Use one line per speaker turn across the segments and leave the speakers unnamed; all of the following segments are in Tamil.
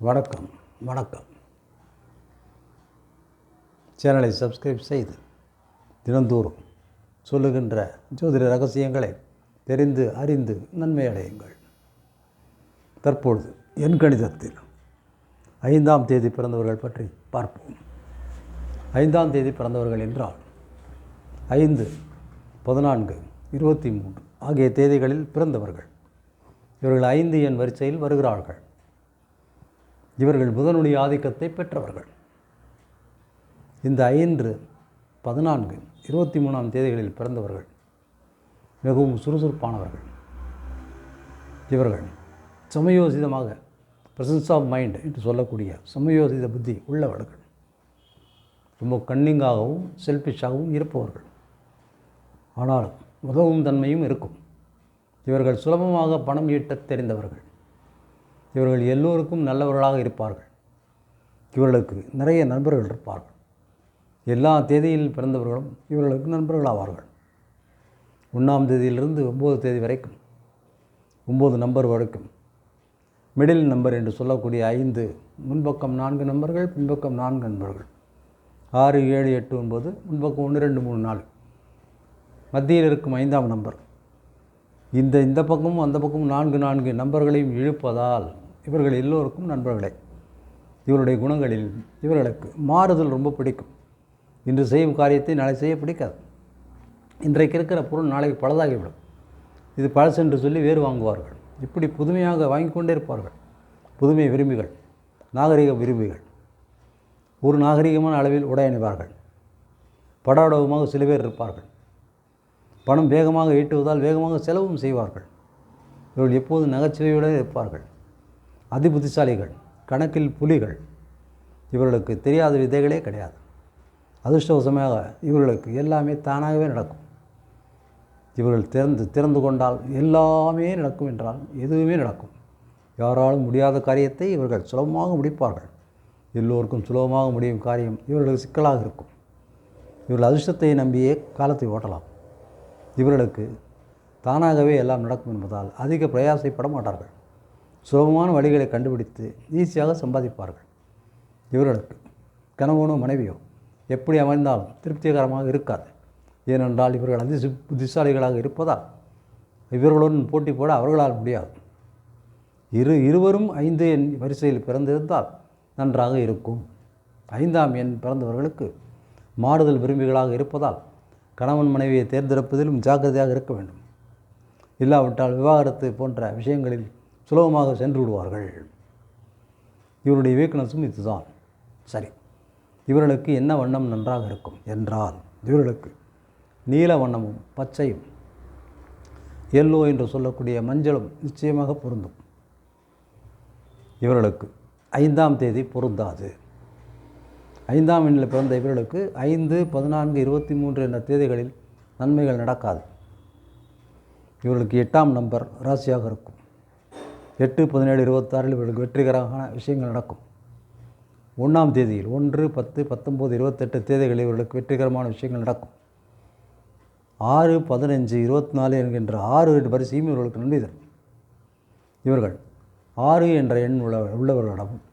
வணக்கம் வணக்கம். சேனலை சப்ஸ்கிரைப் செய்து தினந்தோறும் சொல்லுகின்ற ஜோதிட ரகசியங்களை தெரிந்து அறிந்து நன்மை அடையுங்கள். தற்பொழுது என் கணிதத்தில் ஐந்தாம் தேதி பிறந்தவர்கள் பற்றி பார்ப்போம். ஐந்தாம் தேதி பிறந்தவர்கள் என்றால் ஐந்து பதினான்கு இருபத்தி மூன்று ஆகிய தேதிகளில் பிறந்தவர்கள். இவர்கள் ஐந்து எண் வரிசையில் வருகிறார்கள். இவர்கள் புதனுடைய ஆதிக்கத்தை பெற்றவர்கள். இந்த ஐந்து பதினான்கு இருபத்தி மூணாம் தேதிகளில் பிறந்தவர்கள் மிகவும் சுறுசுறுப்பானவர்கள். இவர்கள் சமயோசிதமாக பிரசன்ஸ் ஆஃப் மைண்ட் என்று சொல்லக்கூடிய சமயோசித புத்தி உள்ளவர்கள். ரொம்ப கன்னிங்காகவும் செல்ஃபிஷாகவும் இருப்பவர்கள். ஆனால் உதவும் தன்மையும் இருக்கும். இவர்கள் சுலபமாக பணம் ஈட்டத் தெரிந்தவர்கள். இவர்கள் எல்லோருக்கும் நல்லவர்களாக இருப்பார்கள். இவர்களுக்கு நிறைய நண்பர்கள் இருப்பார்கள். எல்லா தேதியில் பிறந்தவர்களும் இவர்களுக்கு நண்பர்களாவார்கள். ஒன்றாம் தேதியிலிருந்து ஒம்பது தேதி வரைக்கும் ஒம்பது நம்பர் வரைக்கும் மிடில் நம்பர் என்று சொல்லக்கூடிய ஐந்து முன்பக்கம் நான்கு நம்பர்கள் பின்பக்கம் நான்கு நண்பர்கள். ஆறு ஏழு எட்டு ஒன்பது முன்பக்கம் ஒன்று ரெண்டு மூணு நாலு. மத்தியில் இருக்கும் ஐந்தாம் நம்பர். இந்த இந்த பக்கமும் அந்த பக்கமும் நான்கு நான்கு நம்பர்களையும் இழுப்பதால் இவர்கள் எல்லோருக்கும் நண்பர்களே. இவருடைய குணங்களில் இவர்களுக்கு மாறுதல் ரொம்ப பிடிக்கும். இன்று செய்யும் காரியத்தை நாளை செய்ய பிடிக்காது. இன்றைக்கு இருக்கிற பொருள் நாளைக்கு பழதாகிவிடும். இது பழசு என்று சொல்லி வேறு வாங்குவார்கள். இப்படி புதுமையாக வாங்கி கொண்டே இருப்பார்கள். புதுமை விரும்பிகள் நாகரிக விரும்பிகள். ஒரு நாகரிகமான அளவில் உடை அணிவார்கள். படாடவமாக சில பேர் இருப்பார்கள். பணம் வேகமாக ஈட்டுவதால் வேகமாக செலவும் செய்வார்கள். இவர்கள் எப்போதும் நகைச்சுவையுடன் இருப்பார்கள்? அதி புத்திசாலிகள் கணக்கில் புலிகள் இவர்களுக்கு தெரியாத விதைகளே கிடையாது. அதிர்ஷ்டவசமாக இவர்களுக்கு எல்லாமே தானாகவே நடக்கும். இவர்கள் திறந்து திறந்து கொண்டால் எல்லாமே நடக்கும் என்றால் எதுவுமே நடக்கும். யாராலும் முடியாத காரியத்தை இவர்கள் சுலபமாக முடிப்பார்கள். எல்லோருக்கும் சுலபமாக முடியும் காரியம் இவர்களுக்கு சிக்கலாக இருக்கும். இவர்கள் அதிர்ஷ்டத்தை நம்பியே காலத்தை ஓட்டலாம். இவர்களுக்கு தானாகவே எல்லாம் நடக்கும் என்பதால் அதிக பிரயாசைப்பட மாட்டார்கள். சுலபமான வழிகளை கண்டுபிடித்து ஈஸியாக சம்பாதிப்பார்கள். இவர்களுக்கு கணவனோ மனைவியோ எப்படி அமைந்தாலும் திருப்திகரமாக இருக்காது. ஏனென்றால் இவர்கள் அதி புத்திசாலிகளாக இருப்பதால் இவர்களுடன் போட்டி போட அவர்களால் முடியாது. இரு இருவரும் ஐந்து எண் வரிசையில் பிறந்திருந்தால் நன்றாக இருக்கும். ஐந்தாம் எண் பிறந்தவர்களுக்கு மாறுதல் விரும்பிகளாக இருப்பதால் கணவன் மனைவியை தேர்ந்தெடுப்பதிலும் ஜாக்கிரதையாக இருக்க வேண்டும். இல்லாவிட்டால் விவாகரத்து போன்ற விஷயங்களில் சுலபமாக சென்று விடுவார்கள். இவருடைய வீக்னஸும் இதுதான். சரி இவர்களுக்கு என்ன வண்ணம் நன்றாக இருக்கும் என்றால் இவர்களுக்கு நீல வண்ணமும் பச்சையும் எல்லோ என்று சொல்லக்கூடிய மஞ்சளும் நிச்சயமாக பொருந்தும். இவர்களுக்கு ஐந்தாம் தேதி பொருந்தாது. ஐந்தாம் எண்ணில் பிறந்த இவர்களுக்கு ஐந்து பதினான்கு இருபத்தி மூன்று என்ற தேதிகளில் நன்மைகள் நடக்காது. இவர்களுக்கு எட்டாம் நம்பர் ராசியாக இருக்கும். எட்டு பதினேழு இருபத்தாறில் இவர்களுக்கு வெற்றிகரமான விஷயங்கள் நடக்கும். ஒன்றாம் தேதியில் ஒன்று பத்து பத்தொம்போது இருபத்தெட்டு தேதிகளில் இவர்களுக்கு வெற்றிகரமான விஷயங்கள் நடக்கும். ஆறு பதினஞ்சு இருபத்தி நாலு என்கின்ற ஆறு வரிசையும் இவர்களுக்கு நன்மை தரும். இவர்கள் ஆறு என்ற எண் உள்ள உள்ளவர்களிடமும்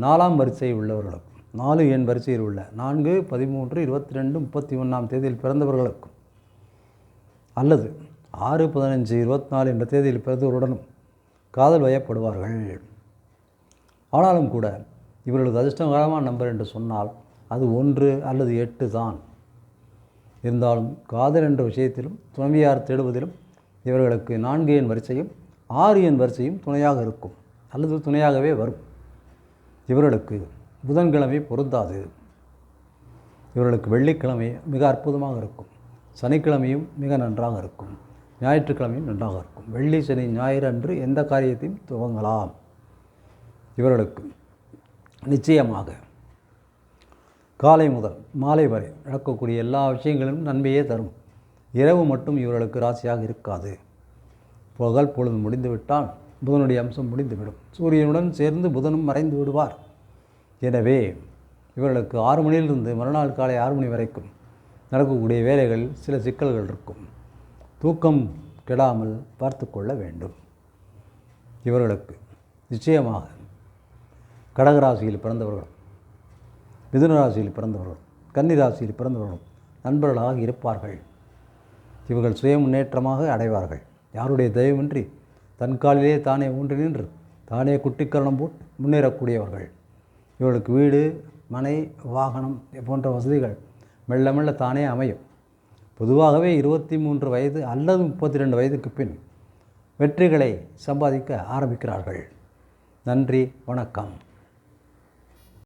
நாலாம் வரிசை உள்ளவர்களுக்கும் நாலு எண் வரிசையில் உள்ள நான்கு பதிமூன்று இருபத்தி ரெண்டு முப்பத்தி ஒன்றாம் தேதியில் பிறந்தவர்களுக்கும் அல்லது ஆறு பதினஞ்சு இருபத்தி நாலு என்ற தேதியில் பிறந்தவருடனும் காதல் வயப்படுவார்கள். ஆனாலும் கூட இவர்களது அதிர்ஷ்டகரமான நம்பர் என்று சொன்னால் அது ஒன்று அல்லது எட்டு தான். இருந்தாலும் காதல் என்ற விஷயத்திலும் துணைவியார் தேடுவதிலும் இவர்களுக்கு நான்கு எண் வரிசையும் ஆறு எண் வரிசையும் துணையாக இருக்கும் அல்லது துணையாகவே வரும். இவர்களுக்கு புதன்கிழமை பொருந்தாது. இவர்களுக்கு வெள்ளிக்கிழமை மிக அற்புதமாக இருக்கும். சனிக்கிழமையும் மிக நன்றாக இருக்கும். ஞாயிற்றுக்கிழமையும் நன்றாக இருக்கும். வெள்ளி சனி ஞாயிறு அன்று எந்த காரியத்தையும் துவங்கலாம். இவர்களுக்கு நிச்சயமாக காலை முதல் மாலை வரை நடக்கக்கூடிய எல்லா விஷயங்களிலும் நன்மையே தரும். இரவு மட்டும் இவர்களுக்கு ராசியாக இருக்காது. பகல் பொழுது முடிந்துவிட்டால் புதனுடைய அம்சம் முடிந்துவிடும். சூரியனுடன் சேர்ந்து புதனும் மறைந்து விடுவார். எனவே இவர்களுக்கு ஆறு மணியிலிருந்து மறுநாள் காலை ஆறு மணி வரைக்கும் நடக்கக்கூடிய வேலைகள் சில சிக்கல்கள் இருக்கும். தூக்கம் கெடாமல் பார்த்து கொள்ள வேண்டும். இவர்களுக்கு நிச்சயமாக கடகராசியில் பிறந்தவர்களும் மிதுனராசியில் பிறந்தவர்களும் கன்னி ராசியில் பிறந்தவர்களும் நண்பர்களாக இருப்பார்கள். இவர்கள் சுய முன்னேற்றமாக அடைவார்கள். யாருடைய தயவின்றி தன் காலிலே தானே ஊன்றி நின்று தானே குட்டிக்கரணம் போட்டு முன்னேறக்கூடியவர்கள். இவர்களுக்கு வீடு மனை வாகனம் போன்ற வசதிகள் மெல்ல மெல்ல தானே அமையும். பொதுவாகவே இருபத்தி மூன்று வயது அல்லது முப்பத்தி ரெண்டு வயதுக்கு பின் வெற்றிகளை சம்பாதிக்க ஆரம்பிக்கிறார்கள். நன்றி வணக்கம்.